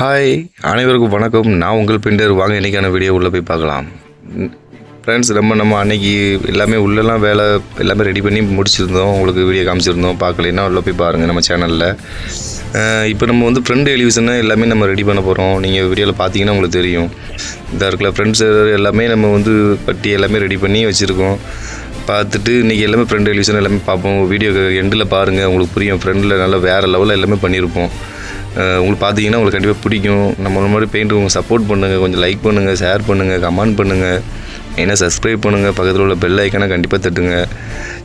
Hi அனைவருக்கும் வணக்கம். நான் உங்கள் பெண்டர் வாங்க இன்றைக்கான வீடியோ உள்ளே போய் பார்க்கலாம். ஃப்ரெண்ட்ஸ் ரொம்ப நம்ம அன்னைக்கு எல்லாமே உள்ளெல்லாம் வேலை எல்லாமே ரெடி பண்ணி முடிச்சிருந்தோம். உங்களுக்கு வீடியோ காமிச்சிருந்தோம். பார்க்கலைன்னா உள்ளே போய் பாருங்கள் நம்ம சேனலில் இப்போ நம்ம வந்து ஃப்ரெண்ட் எலிவிஷனை எல்லாமே நம்ம ரெடி பண்ண போகிறோம் நீங்கள் வீடியோவில் பார்த்தீங்கன்னா உங்களுக்கு தெரியும். இதாக இருக்கல ஃப்ரெண்ட்ஸ் எல்லாமே நம்ம வந்து பட்டி எல்லாமே ரெடி பண்ணி வச்சுருக்கோம். பார்த்துட்டு இன்றைக்கி எல்லாமே ஃப்ரெண்ட் எலிவிஷன் எல்லாமே பார்ப்போம். வீடியோ எண்டில் பாருங்கள் உங்களுக்கு புரியும். ஃப்ரெண்டில் நல்லா வேறு லெவலில் எல்லாமே பண்ணியிருப்போம் உங்களுக்கு பார்த்தீங்கன்னா உங்களுக்கு கண்டிப்பாக பிடிக்கும். நம்ம மாதிரி பெயிண்ட் உங்களுக்கு சப்போர்ட் பண்ணுங்கள் கொஞ்சம் லைக் பண்ணுங்கள் ஷேர் பண்ணுங்கள் கமெண்ட் பண்ணுங்கள் ஏன்னா சப்ஸ்கிரைப் பண்ணுங்கள் பக்கத்தில் உள்ள பெல் ஐக்கனை கண்டிப்பாக தட்டுங்க.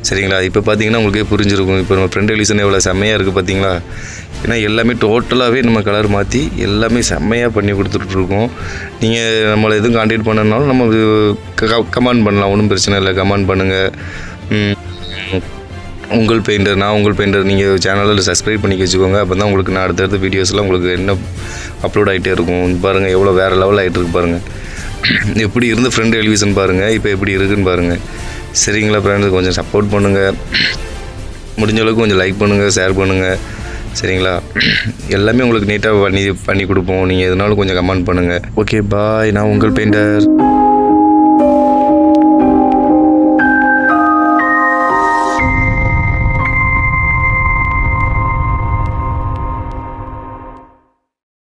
சரிங்களா? இப்போ பார்த்தீங்கன்னா உங்களுக்கே புரிஞ்சிருக்கும். இப்போ நம்ம ஃப்ரெண்ட் ரிலீசன் எவ்வளோ செம்மையாக இருக்குது பார்த்தீங்களா? ஏன்னா எல்லாமே டோட்டலாகவே நம்ம கலர் மாற்றி எல்லாமே செம்மையாக பண்ணி கொடுத்துட்ருக்கோம் நீங்கள் நம்மளை எதுவும் கான்டாக்ட் பண்ணனாலும் நம்ம கமெண்ட் பண்ணலாம். ஒன்றும் பிரச்சனை இல்லை. கமெண்ட் பண்ணுங்கள் உங்கள் பெயிண்டர் நான் உங்கள் பெயிண்டர் நீங்கள் சேனலில் சப்ஸ்கிரைப் பண்ணி வச்சுக்கோங்க. அப்போ தான் உங்களுக்கு நான் அடுத்தடுத்த வீடியோஸ்லாம் உங்களுக்கு என்ன அப்லோட் ஆகிட்டே இருக்கும். பாருங்கள் எவ்வளோ வேறு லெவல் ஆகிட்டு இருக்கு பாருங்கள் எப்படி இருந்த ஃப்ரெண்ட் எலிவிஷன் பாருங்கள் இப்போ எப்படி இருக்குன்னு பாருங்கள் சரிங்களா ஃப்ரெண்ட்ஸ் கொஞ்சம் சப்போர்ட் பண்ணுங்கள் முடிஞ்ச அளவுக்கு கொஞ்சம் லைக் பண்ணுங்கள் ஷேர் பண்ணுங்கள் சரிங்களா? எல்லாமே உங்களுக்கு நீட்டாக பண்ணி பண்ணி கொடுப்போம். நீங்கள் எதுனாலும் கொஞ்சம் கமெண்ட் பண்ணுங்கள் ஓகே பாய் நான் உங்கள் பெயிண்டர்